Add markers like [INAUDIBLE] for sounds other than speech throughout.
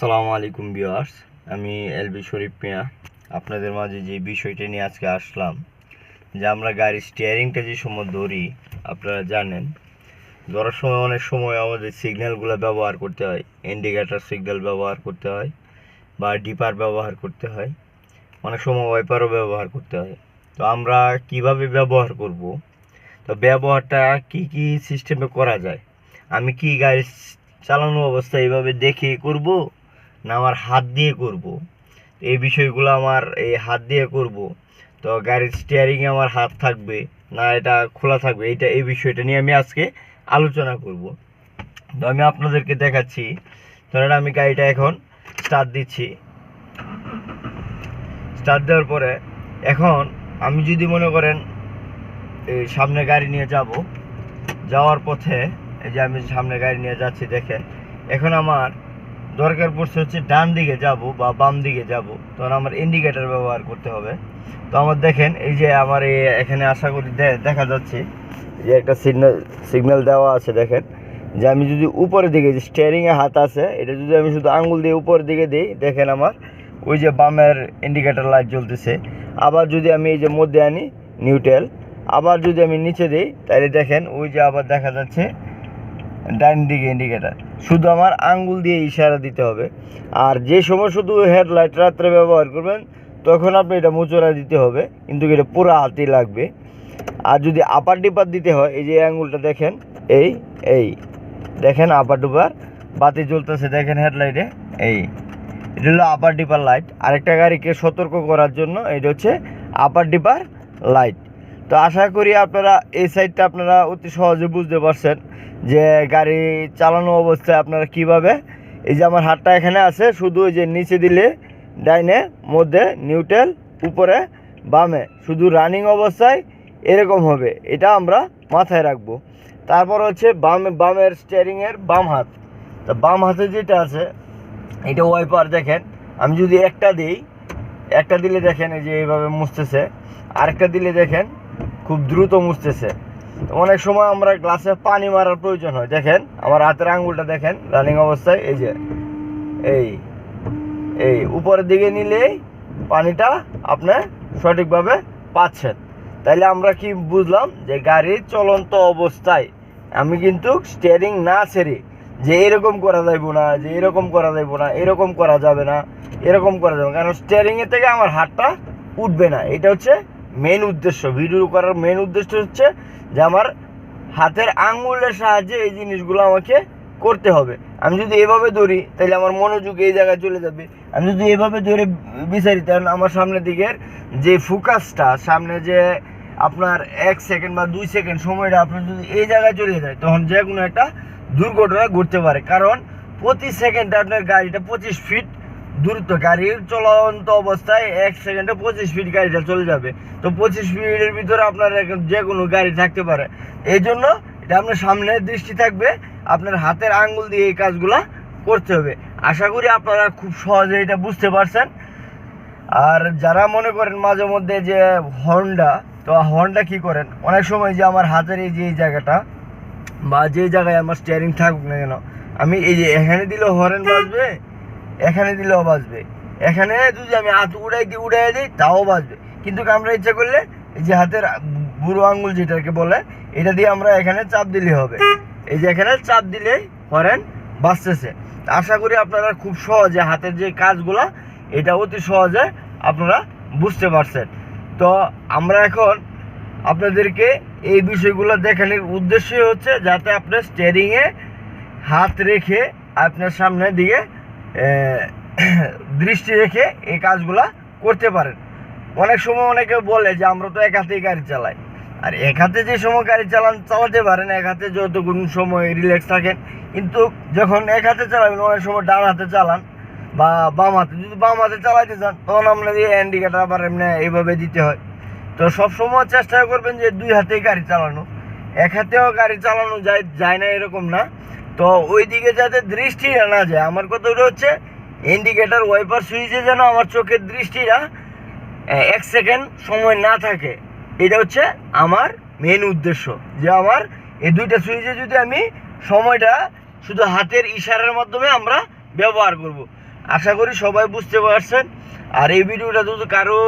সালামু আলাইকুম বিয়ার্স আমি এলবি শরীফ মিয়া। আপনাদের মাঝে যে বিষয়টা নিয়ে আজকে আসলাম, যে আমরা গাড়ির স্টিয়ারিংটা যে সময় ধরি, আপনারা জানেন, ধরার সময় অনেক সময় আমাদের সিগন্যালগুলো ব্যবহার করতে হয় ইন্ডিকেটার সিগন্যাল ব্যবহার করতে হয়, বা ডিপার ব্যবহার করতে হয়, অনেক সময় ওয়াইপারও ব্যবহার করতে হয়। তো আমরা কীভাবে ব্যবহার করব? তো ব্যবহারটা কি কি সিস্টেমে করা যায়? আমি কি গাড়ি চালানো অবস্থা এইভাবে দেখে করব? না আমার হাত দিয়ে করব। এই বিষয়গুলো আমার এই হাত দিয়ে করব। তো গাড়ির স্টিয়ারিংয়ে আমার হাত থাকবে, না এটা খোলা থাকবে, এইটা, এই বিষয়টা নিয়ে আমি আজকে আলোচনা করব। তো আমি আপনাদেরকে দেখাচ্ছি, ধরেন আমি গাড়িটা এখন স্টার্ট দিচ্ছি। স্টার্ট দেওয়ার পরে এখন আমি যদি মনে করেন এই সামনে গাড়ি নিয়ে যাব, যাওয়ার পথে এই যে আমি সামনে গাড়ি নিয়ে যাচ্ছি, দেখেন, এখন আমার দরকার পড়ছে হচ্ছে ডান দিকে যাব বা বাম দিকে যাব। তখন আমার ইন্ডিকেটার ব্যবহার করতে হবে। তো আমার দেখেন, এই যে আমার এখানে আশা করি দেখা যাচ্ছে যে একটা সিগন্যাল সিগন্যাল দেওয়া আছে দেখেন। যে আমি যদি উপরের দিকে, যে স্টিয়ারিংয়ে হাত আছে, এটা যদি আমি শুধু আঙুল দিয়ে উপরের দিকে দিই, দেখেন আমার ওই যে বামের ইন্ডিকেটার লাইট জ্বলতেছে। আবার যদি আমি এই যে মধ্যে আনি নিউট্রাল আবার যদি আমি নিচে দিই, তাহলে দেখেন ওই যে আবার দেখা যাচ্ছে ডান দিকে ইন্ডিকেটার শুধু আমার আঙ্গুল দিয়ে ইশারা দিতে হবে। আর যে সময় শুধু হেডলাইট রাত্রে ব্যবহার করবেন, তখন আপনি এটা মোচড়া দিতে হবে। কিন্তু এটা পুরো হাতে লাগবে। আর যদি আপার ডিপার দিতে হয়, এই যে আঙ্গুলটা দেখেন, এই এই। দেখেন আপার ডুপার বাতি জ্বলতেছে, দেখেন হেডলাইটে এই। এটা হলো আপার ডিপার লাইট আরেকটা গাড়িকে সতর্ক করার জন্য এটা হচ্ছে আপার ডিপার লাইট তো আশা করি আপনারা এই সাইডটা আপনারা অতি সহজে বুঝতে পারছেন যে গাড়ি চালানো অবস্থায় আপনারা কীভাবে, এই যে আমার হাতটা এখানে আছে, শুধু ওই যে নিচে দিলে ডাইনে, মধ্যে নিউট্রাল উপরে বামে, শুধু রানিং অবস্থায় এরকম হবে, এটা আমরা মাথায় রাখব। তারপর হচ্ছে বাম, বামের স্টিয়ারিংয়ের বাম হাত। তো বাম হাতে যেটা আছে, এটা ওয়াইপার দেখেন, আমি যদি একটা দিই, একটা দিলে দেখেন এই যে এইভাবে মুছতেছে, আরেকটা দিলে দেখেন খুব দ্রুত মুছতেছে। অনেক সময় আমরা গ্লাসে পানি মারার প্রয়োজন হয়। দেখেন, আমার হাতের আঙ্গুলটা দেখেন রানিং অবস্থায়, এই যে, এই এই, উপরের দিকে নিলেই পানিটা আপনি সঠিকভাবে পাচ্ছেন। তাইলে আমরা কি বুঝলাম যে গাড়ির চলন্ত অবস্থায় আমি কিন্তু স্টিয়ারিং না ছেড়ে যে এরকম করা যাইব না, যে এরকম করা যাইব না, এরকম করা যাবে না, এরকম করা যাবে। কারণ স্টিয়ারিংয়ের থেকে আমার হাতটা উঠবে না। এটা হচ্ছে মেন উদ্দেশ্য ভিডিও করার মেন উদ্দেশ্য হচ্ছে যে আমার হাতের আঙুলের সাহায্যে এই জিনিসগুলো আমাকে করতে হবে। আমি যদি এভাবে ধরি, তাহলে আমার মনোযোগ এই জায়গায় চলে যাবে। আমি যদি এভাবে ধরে বিচারি, তাহলে আমার সামনের দিকের যে ফোকাসটা সামনে যে আপনার এক সেকেন্ড বা দুই সেকেন্ড সময়টা আপনার যদি এই জায়গায় চলে যায়, তখন যে কোনো একটা দুর্ঘটনা ঘটতে পারে। কারণ প্রতি সেকেন্ডে আপনার গাড়িটা পঁচিশ ফিট দ্রুত গাড়ির চলন্ত অবস্থায় এক সেকেন্ডে পঁচিশ ফিট গাড়িটা চলে যাবে। তো পঁচিশ ফিটের ভিতরে আপনার যে কোনো গাড়ি থাকতে পারে। এই জন্য এটা আপনার সামনে দৃষ্টি থাকবে। আপনার হাতের আঙ্গুল দিয়ে এই কাজগুলা করতে হবে। আশা করি আপনারা খুব সহজে এটা বুঝতে পারছেন। আর যারা মনে করেন মাঝে মধ্যে যে হর্নটা তো হর্নটা কি করেন? অনেক সময় যে আমার হাতের এই যে এই জায়গাটা বা যে জায়গায় আমার স্টিয়ারিং থাকুক না কেন, আমি এই যে এখানে দিলেও হর্ন বাজবে এখানে দিলেও বাঁচবে। এখানে যদি আমি হাত উড়াই দিই উড়াই দিই, তাও বাঁচবে। কিন্তু আমরা ইচ্ছা করলে এই যে হাতের বুড়ো আঙ্গুল যেটাকে বলে, এটা দিয়ে আমরা এখানে চাপ দিলে হবে। এই যে এখানে চাপ দিলেই হরেন বাঁচতেছে। আশা করি আপনারা খুব সহজে হাতের যে কাজগুলা, এটা অতি সহজে আপনারা বুঝতে পারছেন। তো আমরা এখন আপনাদেরকে এই বিষয়গুলো দেখানোর উদ্দেশ্যই হচ্ছে যাতে আপনার স্টিয়ারিংয়ে হাত রেখে আপনার সামনের দিকে [COUGHS] দৃষ্টি রেখে এই কাজগুলা করতে পারেন। অনেক সময় অনেকে বলে যে, আমরা তো এক হাতেই গাড়ি চালাই। আর এক হাতে যে সময় গাড়ি চালান, চালাতে পারেন, এক হাতে যতক্ষণ সময় রিল্যাক্স থাকেন। কিন্তু যখন এক হাতে চালাবেন, অনেক সময় ডান হাতে চালান বা বাম হাতে। যদি বাম হাতে চালাইতে চান, তখন আপনার এই ইন্ডিকেটার আবার এমনি এইভাবে দিতে হয়। তো সব সময় চেষ্টা করবেন যে, দুই হাতেই গাড়ি চালানো। এক হাতেও গাড়ি চালানো যায় যায় না এরকম না। তো ওই দিকে যাতে দৃষ্টি না যায়, আমার কথা হলো হচ্ছে ইন্ডিকেটার ওয়াইপার সুইচে যেন আমার চোখের দৃষ্টিটা এক সেকেন্ড সময় না থাকে। এটা হচ্ছে আমার মেন উদ্দেশ্য, যে আমার এই দুইটা সুইচে যদি আমি সময়টা শুধু হাতের ইশারার মাধ্যমে আমরা ব্যবহার করব। আশা করি সবাই বুঝতে পারছেন। আর এই ভিডিওটা যদি কারও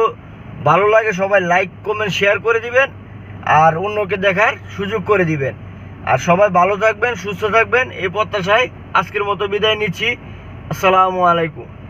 ভালো লাগে, সবাই লাইক কমেন্ট শেয়ার করে দিবেন। আর অন্যকে দেখার সুযোগ করে দিবেন। আর সবাই ভালো থাকবেন সুস্থ থাকবেন এই প্রত্যাশায় আজকের মতো বিদায় নিচ্ছি। আসসালামু আলাইকুম।